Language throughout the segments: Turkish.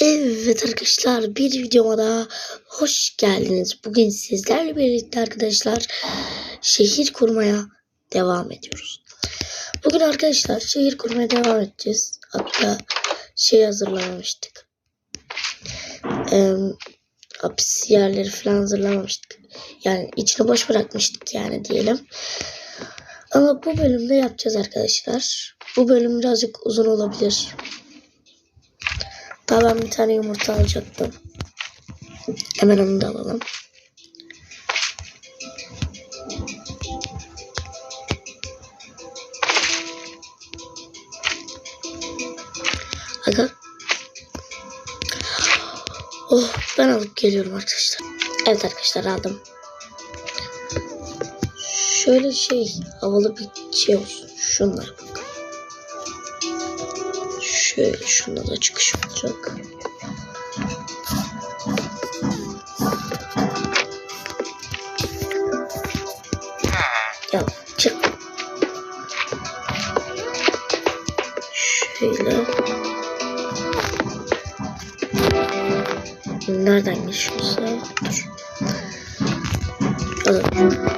Evet arkadaşlar bir videoma daha hoş geldiniz. Bugün sizlerle birlikte arkadaşlar şehir kurmaya devam ediyoruz. Bugün arkadaşlar şehir kurmaya devam edeceğiz. Hatta şey hazırlamamıştık. Ee, hapis yerleri falan hazırlamamıştık. Yani içine boş bırakmıştık yani diyelim. Ama bu bölümde yapacağız arkadaşlar. Bu bölüm birazcık uzun olabilir. Daha ben bir tane yumurta alacaktım. Hemen onu da alalım. Aga. Oh ben alıp geliyorum arkadaşlar. Evet arkadaşlar aldım. Şöyle şey havalı bir şey olsun. Şunlara bak. Şöyle şunda da çıkış olacak. Şöyle. Nereden geçiyorsa dur. Alalım.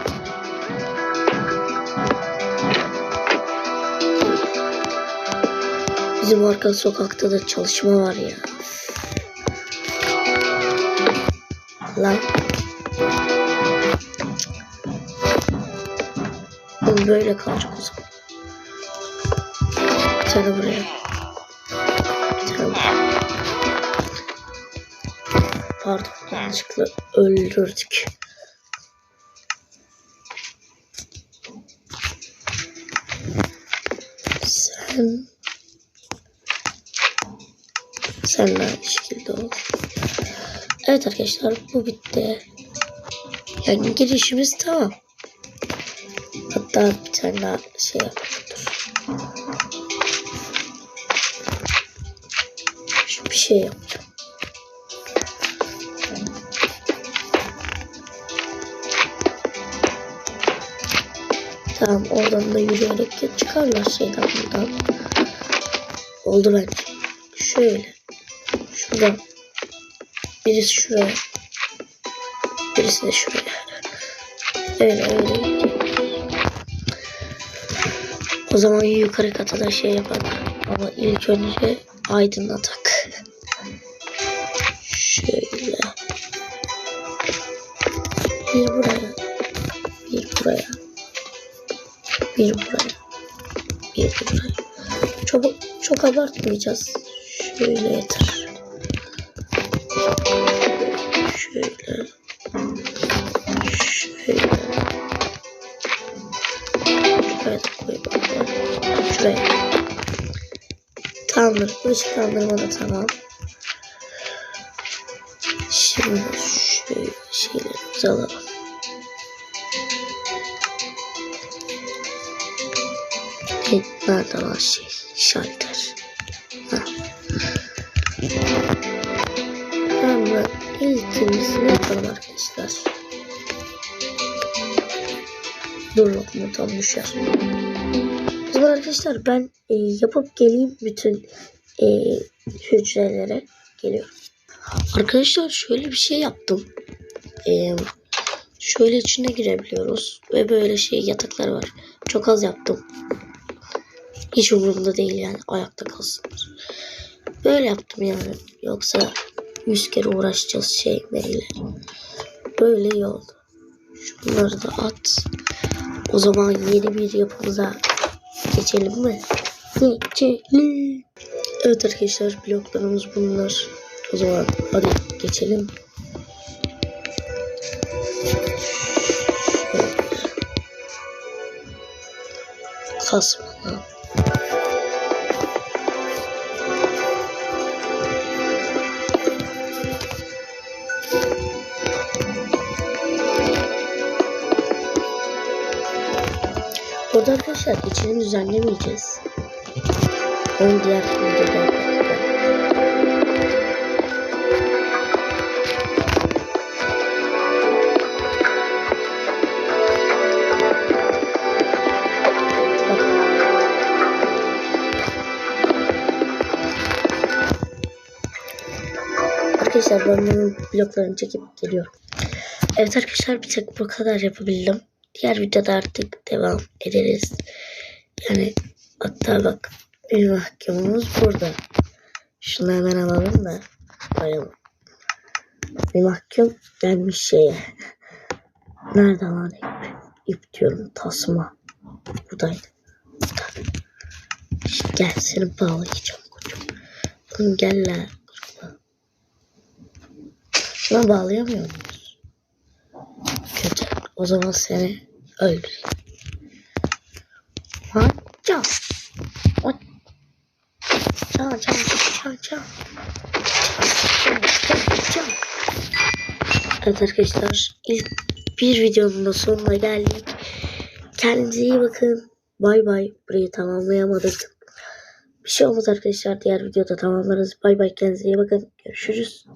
Bizim arka sokakta da çalışma var ya. Lan. Oğlum böyle kalacak o zaman. Bir tane buraya. Buraya. Pardon yanlışlıkla öldürdük. Sen de aynı şekilde ol. Evet arkadaşlar bu bitti. Yani girişimiz tamam. Hatta bir tane daha şey yapalım. Bir şey yapacağım. Tamam oradan da yürüyerek çıkarlar şeyden buradan. Oldu bence. Şöyle. Şuradan. Birisi şuraya. Birisi de şuraya. Öyle öyle. O zaman yukarı kata da şey yapalım. Ama ilk önce aydınlatak. Şöyle. Bir buraya. Bir buraya. Bir buraya. Bir buraya. Çok, çok abartmayacağız. Şöyle yeter. Şöyle. Şöyle. Şuraya da koy bakalım. Şuraya. Tamamdır. Bu ışıklandırma da tamam. Şimdi şöyle şeylerimizi alalım. Evet, nerede var şey? Şalter. Ha. İlkini yapalım arkadaşlar. Dur lokma tam düşer. O arkadaşlar ben e, yapıp geleyim bütün e, hücrelere geliyorum. Arkadaşlar şöyle bir şey yaptım. E, şöyle içine girebiliyoruz ve böyle şey yataklar var. Çok az yaptım. Hiç umurumda değil yani ayakta kalsınlar. Böyle yaptım yani. Yoksa yüz kere uğraşacağız şey beyler. Böyle oldu. Şunları da at. O zaman yeni bir yapımıza geçelim mi? Geçelim. Evet arkadaşlar bloklarımız bunlar. O zaman hadi geçelim. Şöyle. Burada arkadaşlar içini düzenlemeyeceğiz. Onu diğer videoda arkadaşlar ben bunun bloklarını çekip geliyorum. Evet arkadaşlar bir tek bu kadar yapabildim. Diğer videoda artık devam ederiz. Yani hatta bak bir mahkumumuz burada. Şunu hemen alalım da koyalım. Bir mahkum gelmiş şeye. Nerede lan ip? İp diyorum tasma. Buradaydı. Burada. İşte gel seni bağlayacağım koçum. Oğlum gel la. Şuna bağlayamıyor muyuz? Kötü. O zaman seni öldüreyim. Ha? Can. O. Can can can can. Can can can. Evet arkadaşlar ilk bir videonun da sonuna geldik. Kendinize iyi bakın. Bay bay. Burayı tamamlayamadık. Bir şey olmaz arkadaşlar. Diğer videoda tamamlarız. Bay bay. Kendinize iyi bakın. Görüşürüz.